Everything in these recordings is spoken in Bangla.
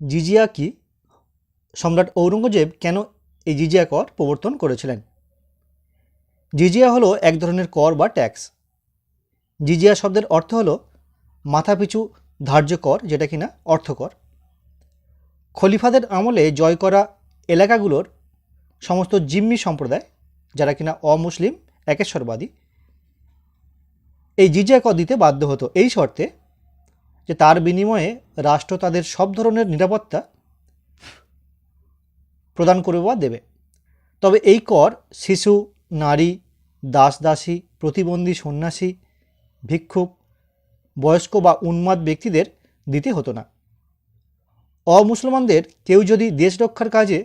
জিজিয়া কি? সম্রাট ঔরঙ্গজেব কেন এই জিজিয়া কর প্রবর্তন করেছিলেন? জিজিয়া হলো এক ধরনের কর বা ট্যাক্স। জিজিয়া শব্দের অর্থ হলো মাথাপিছু ধার্য কর, যেটা কিনা অর্থকর খলিফাদের আমলে জয় করা এলাকাগুলোর সমস্ত জিম্মি সম্প্রদায়, যারা কিনা অমুসলিম, একেশ্বরবাদী, এই জিজিয়া কর দিতে বাধ্য হতো। এই শর্তে যে তার বিনিময়ে রাষ্ট্র তাদের সব ধরনের নিরাপত্তা প্রদান করবে বা দেবে। তবে এই কর শিশু, নারী, দাস, দাসী, প্রতিবন্ধী, সন্ন্যাসী, ভিক্ষুক, বয়স্ক বা উন্মাদ ব্যক্তিদের দিতে হতো না। অমুসলমানদের কেউ যদি দেশ রক্ষার কাজে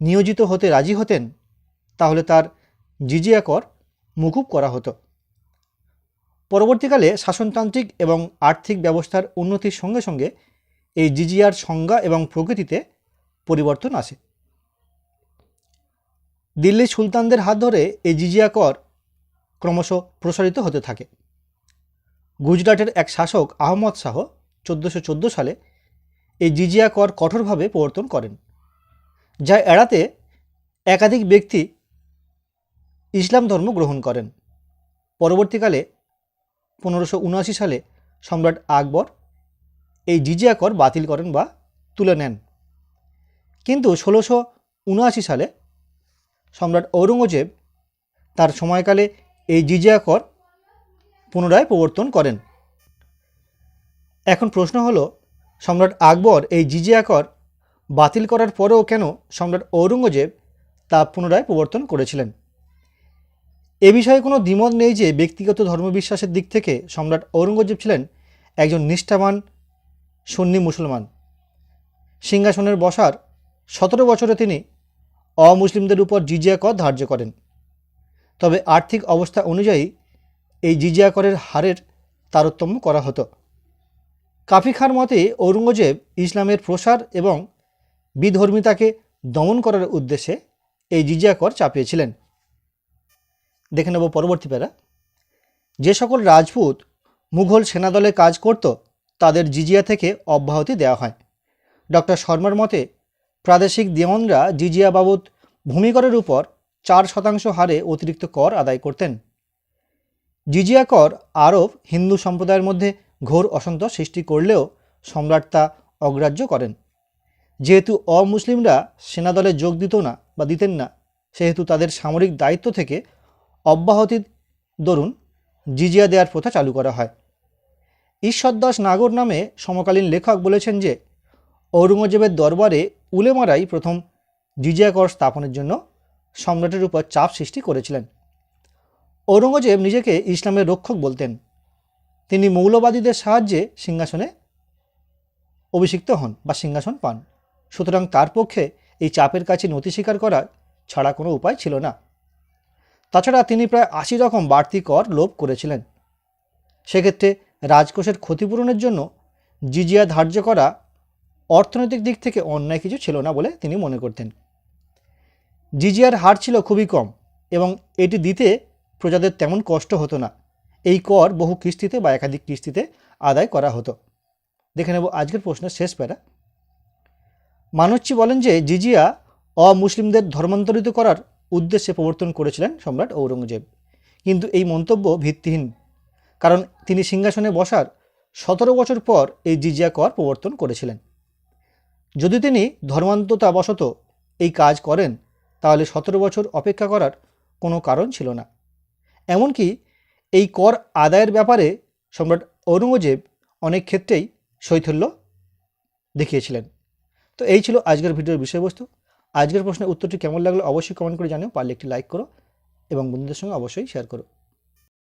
নিয়োজিত হতে রাজি হতেন, তাহলে তার জিজিয়া কর মুকুব করা হতো। পরবর্তীকালে শাসনতান্ত্রিক এবং আর্থিক ব্যবস্থার উন্নতির সঙ্গে সঙ্গে এই জিজিয়ার সংজ্ঞা এবং প্রকৃতিতে পরিবর্তন আসে। দিল্লি সুলতানদের হাত ধরে এই জিজিয়া কর ক্রমশ প্রসারিত হতে থাকে। গুজরাটের এক শাসক আহমদ শাহ চোদ্দোশো চোদ্দ সালে এই জিজিয়া কর কঠোরভাবে প্রবর্তন করেন, যা এড়াতে একাধিক ব্যক্তি ইসলাম ধর্ম গ্রহণ করেন। পরবর্তীকালে পনেরোশো সালে সম্রাট আকবর এই জিজিয়া কর বাতিল করেন বা তুলে নেন। কিন্তু ষোলোশো উনআশি সালে সম্রাট ঔরঙ্গজেব তার সময়কালে এই জিজিয়া কর পুনরায় প্রবর্তন করেন। এখন প্রশ্ন হলো, সম্রাট আকবর এই জিজিয়া কর বাতিল করার পরেও কেন সম্রাট ঔরঙ্গজেব তা পুনরায় প্রবর্তন করেছিলেন? এ বিষয়ে কোনো দ্বিমত নেই যে ব্যক্তিগত ধর্মবিশ্বাসের দিক থেকে সম্রাট ঔরঙ্গজেব ছিলেন একজন নিষ্ঠাবান, সুন্নি মুসলমান। সিংহাসনের বসার সতেরো বছরে তিনি অমুসলিমদের উপর জিজিয়া কর ধার্য করেন। তবে আর্থিক অবস্থা অনুযায়ী এই জিজিয়া করের হারের তারতম্য করা হতো। কাফি খার মতে ঔরঙ্গজেব ইসলামের প্রসার এবং বিধর্মিতাকে দমন করার উদ্দেশ্যে এই জিজিয়া কর চাপিয়েছিলেন। দেখে নেব পরবর্তী প্যারা। যে সকল রাজপুত মুঘল সেনাদলে কাজ করত, তাদের জিজিয়া থেকে অব্যাহতি দেওয়া হয়। ডক্টর শর্মার মতে, প্রাদেশিক দেওয়ানরা জিজিয়া বাবদ ভূমিকরের উপর চার শতাংশ হারে অতিরিক্ত কর আদায় করতেন। জিজিয়া কর আরব হিন্দু সম্প্রদায়ের মধ্যে ঘোর অসন্তোষ সৃষ্টি করলেও সম্রাট তা অগ্রাহ্য করেন। যেহেতু অমুসলিমরা সেনাদলে যোগ দিত না বা দিতেন না, সেহেতু তাদের সামরিক দায়িত্ব থেকে অব্যাহতির দরুন জিজিয়া দেওয়ার প্রথা চালু করা হয়। ঈশ্বর দাস নাগর নামে সমকালীন লেখক বলেছেন যে, ঔরঙ্গজেবের দরবারে উলেমারাই প্রথম জিজিয়া কর স্থাপনের জন্য সম্রাটের উপর চাপ সৃষ্টি করেছিলেন। ঔরঙ্গজেব নিজেকে ইসলামের রক্ষক বলতেন। তিনি মৌলবাদীদের সাহায্যে সিংহাসনে অভিষিক্ত হন বা সিংহাসন পান। সুতরাং তার পক্ষে এই চাপের কাছে নথি স্বীকার করা ছাড়া কোনো উপায় ছিল না। তাছাড়া তিনি প্রায় আশি রকম বাড়তি কর লোভ করেছিলেন। সেক্ষেত্রে রাজকোষের ক্ষতিপূরণের জন্য জিজিয়া ধার্য করা অর্থনৈতিক দিক থেকে অন্যায় কিছু ছিল না বলে তিনি মনে করতেন। জিজিয়ার হার ছিল খুবই কম এবং এটি দিতে প্রজাদের তেমন কষ্ট হতো না। এই কর বহু কিস্তিতে বা একাধিক কিস্তিতে আদায় করা হতো। দেখে নেব আজকের প্রশ্নের শেষ প্যারা। মানচ্চি বলেন যে, জিজিয়া অমুসলিমদের ধর্মান্তরিত করার উদ্দেশ্যে প্রবর্তন করেছিলেন সম্রাট ঔরঙ্গজেব। কিন্তু এই মন্তব্য ভিত্তিহীন, কারণ তিনি সিংহাসনে বসার সতেরো বছর পর এই জিজিয়া কর প্রবর্তন করেছিলেন। যদি তিনি ধর্মান্ততাবশত এই কাজ করেন, তাহলে সতেরো বছর অপেক্ষা করার কোনো কারণ ছিল না। এমনকি এই কর আদায়ের ব্যাপারে সম্রাট ঔরঙ্গজেব অনেক ক্ষেত্রেই শৈথল্য দেখিয়েছিলেন। তো এই ছিল আজকের ভিডিওর বিষয়বস্তু। আজকের প্রশ্নের উত্তরটি কেমন লাগল অবশ্যই কমেন্ট করে জানিও। পারলে একটি লাইক করো এবং বন্ধুদের সঙ্গে অবশ্যই শেয়ার করো।